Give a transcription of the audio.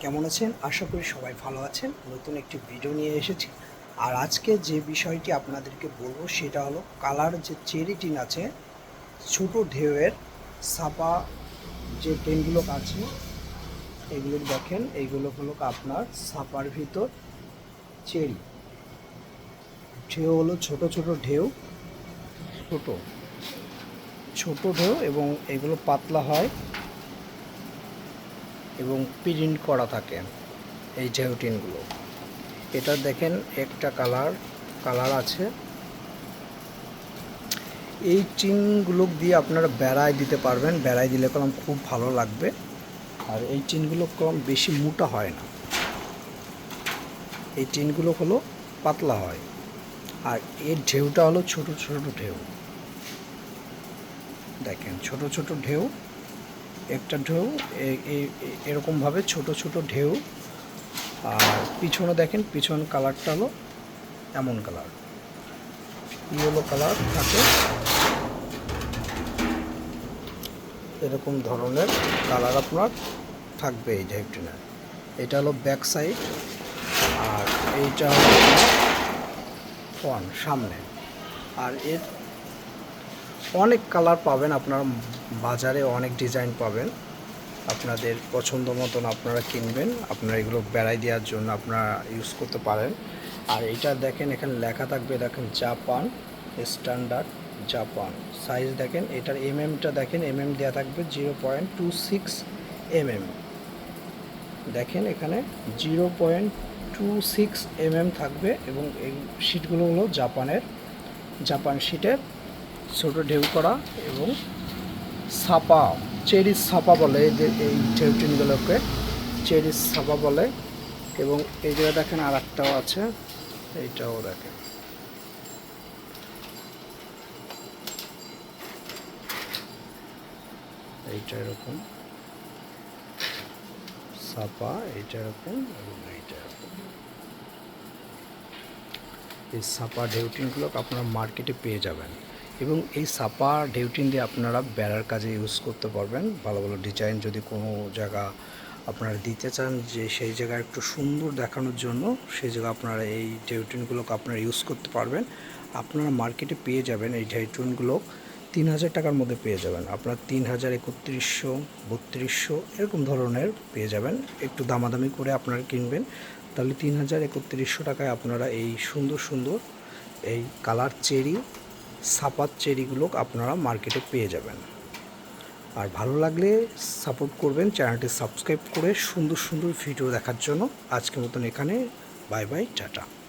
কেমন আছেন? আশা করি সবাই ভালো আছেন। নতুন একটি ভিডিও নিয়ে এসেছি। আর আজকে যে বিষয়টি আপনাদেরকে বলব সেটা হলো কালার যে চেরি টিন আছে ছোট ঢেউয়ের সাপা যে টেনগুলো আছে এগুলো দেখেন এইগুলো হলো আপনার সাপার ভিতর চেরি। ঢেউ হলো ছোট ছোট ঢেউ। ছোট। ছোট ঢেউ এবং এগুলো পাতলা হয়। এবং প্রিন্ট করা থাকে এই ঢেউটিনগুলো এটা দেখেন, একটা কালার কালার আছে। এই চিনগুলো দিয়ে আপনারা বেড়ায় দিতে পারবেন। বেড়ায় দিলে কলম খুব ভালো লাগবে। আর এই চিনগুলো কলম বেশি মোটা হয় না। এই চিনগুলো হলো পাতলা হয়। আর এর ঢেউটা হলো ছোট ছোট ঢেউ। দেখেন, ছোট ছোট ঢেউ। একটা ঢেউ এরকমভাবে ছোট ছোট ঢেউ। আর পিছনে দেখেন, পিছন কালারটা হলো এমন কালার ইয়েলো কালার থাকে। এরকম ধরনের কালার আপনার থাকবে এই ঢেউটিনের এটা হলো ব্যাক সাইড আর এইটা হলো ফ্রন্ট সামনে। আর এর অনেক কালার পাবেন আপনার বাজারে, অনেক ডিজাইন পাবেন। আপনাদের পছন্দ মতন আপনারা কিনবেন, আপনারা এগুলো বেড়াই দেওয়ার জন্য আপনারা ইউজ করতে পারেন। আর এটা দেখেন, এখানে লেখা থাকবে দেখেন জাপান স্ট্যান্ডার্ড জাপান। সাইজ দেখেন, এটার এম এমটা দেখেন এম এম দেওয়া থাকবে zero point two six M M দেখেন এখানে zero point two six M M থাকবে এবং এই শিটগুলো হলো জাপানের, জাপান শিটের ছোট ঢেউ করা এবং সাপা চেরি সাপা বলে যে এই ঢেউটিনগুলোকে চেরি সাপা বলে। এবং এই জায়গায় দেখেন আর একটাও আছে, এইটাও দেখেন। এইটা এরকম। সাপা এইটা এরকম এবং এইটা এরকম। এই সাপা ঢেউটিনগুলো আপনারা মার্কেটে পেয়ে যাবেন। এবং এই সাপা ডেউটিন দিয়ে আপনারা বেড়ার কাজে ইউজ করতে পারবেন। ভালো ভালো ডিজাইন যদি কোনো জায়গা আপনারা দিতে চান যে সেই জায়গায় একটু সুন্দর দেখানোর জন্য, সেই জায়গা আপনারা এই ডেউটিনগুলোকে আপনারা ইউজ করতে পারবেন। আপনারা মার্কেটে পেয়ে যাবেন, এই ঢেউটিনগুলো তিন হাজার টাকার মধ্যে পেয়ে যাবেন। আপনার তিন হাজার একত্রিশশো, বত্রিশশো এরকম ধরনের পেয়ে যাবেন। একটু দামাদামি করে আপনারা কিনবেন। তাহলে তিন হাজার একত্রিশশো টাকায় আপনারা এই সুন্দর সুন্দর এই কালার চেরি সাপাত চেরিগুলো আপনারা মার্কেটে পেয়ে যাবেন। আর ভালো লাগলে সাপোর্ট করবেন, চ্যানেলটি সাবস্ক্রাইব করে সুন্দর সুন্দর ভিডিও দেখার জন্য। আজকের মতন এখানে, বাই বাই, টাটা।